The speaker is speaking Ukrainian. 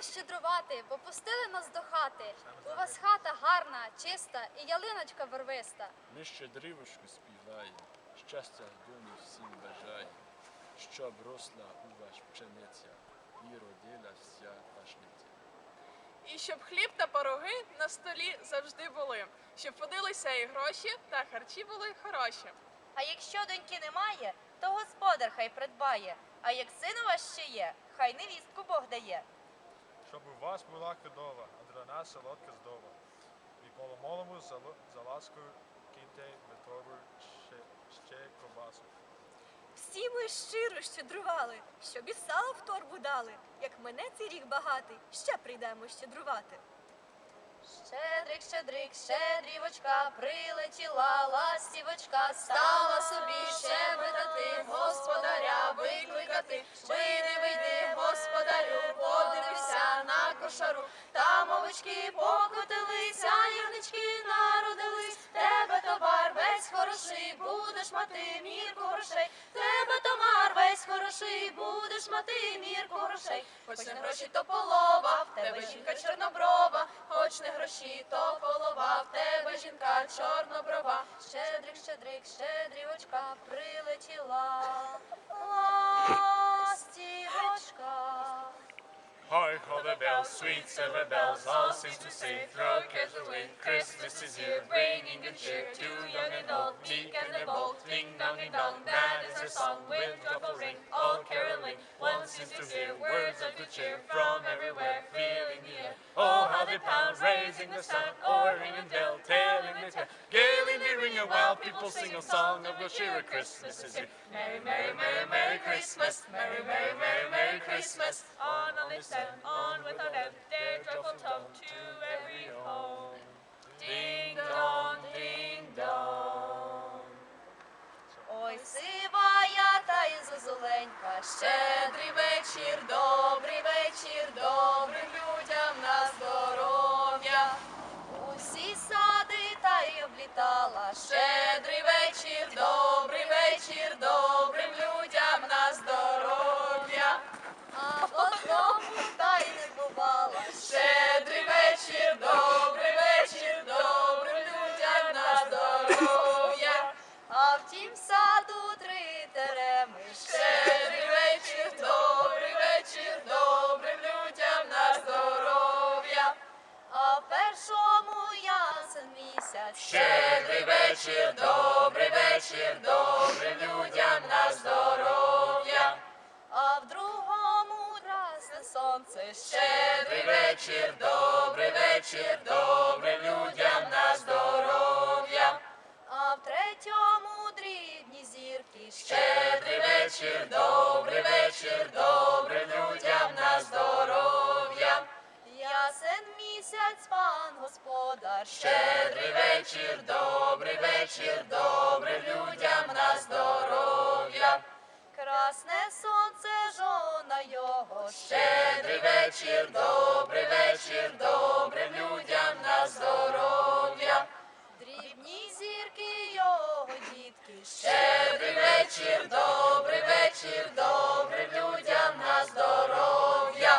Прийдемо щедрувати, бо пустили нас до хати. У вас хата гарна, чиста і ялиночка барвиста. Ми ще дрівочку співаємо, щастя долі всім бажаємо, щоб росла у вас пшениця і родилася пашниця. І щоб хліб та пироги на столі завжди були, щоб водилися і гроші та харчі були хороші. А якщо доньки немає, то господар хай придбає. А як син у вас ще є, хай невістку Бог дає. Щоб у вас була кидова, а для нас солодка здова. І поломолому за, ласку киньте витову ще, ще ковбасу. Всі ми щиро щедрували, щоб і сало в торбу дали. Як мене цей рік багатий, ще прийдемо щедрувати. Щедрик, щедрик, щедрівочка, прилетіла ластівочка, стала собі щебетати, господаря кошару. Там овочки покотилися, ягнички народились. Тебе товар весь хороший, будеш мати мірку грошей. Тебе товар весь хороший, будеш мати мірку грошей. Хоч не гроші, то полова, в тебе жінка чорноброва, хоч не гроші, то полова, в тебе жінка чорноброва. Щедрик, щедрик, щедрівочка прилетіла. Hi, ho the bells, sweet silver bells, all seem to say, throw cares away. Christmas is here, bringing good cheer to young and old, meek and the bold. Ding dong, ding dong, that is our song with joyful ring, all caroling. One seems to hear words of good cheer from everywhere, filling the air. Oh, how they pound, raising the sound, o'er ring and bell, telling the tale Gaily they ring a while people sing a song of good cheer. Christmas is here. Merry, merry, merry, merry Christmas, merry, merry, merry, merry Christmas. On, on they send, on without end, their joyful tone to every home. Ding dong, ding dong. Ой, сивая та й зозуленька, щедрий вечір, добрий вечір, добрим людям Здоров'я. А в тім саду три тереми. Щедрий вечір, добрий вечір, добрим людям на здоров'я. А в першому ясен місяць. Щедрий вечір, добрий вечір, добрим людям на здоров'я. А в другому красне сонце. Щедрий вечір, добрий вечір, добрим вечір, добрий вечір, добрим людям на здоров'я. Ясен місяць, пан господар, щедрий вечір, добрий вечір, добрим людям на здоров'я. Красне сонце, жона його, щедрий вечір, добрий вечір, добрим людям на здоров'я. Дрібні зірки його, дітки.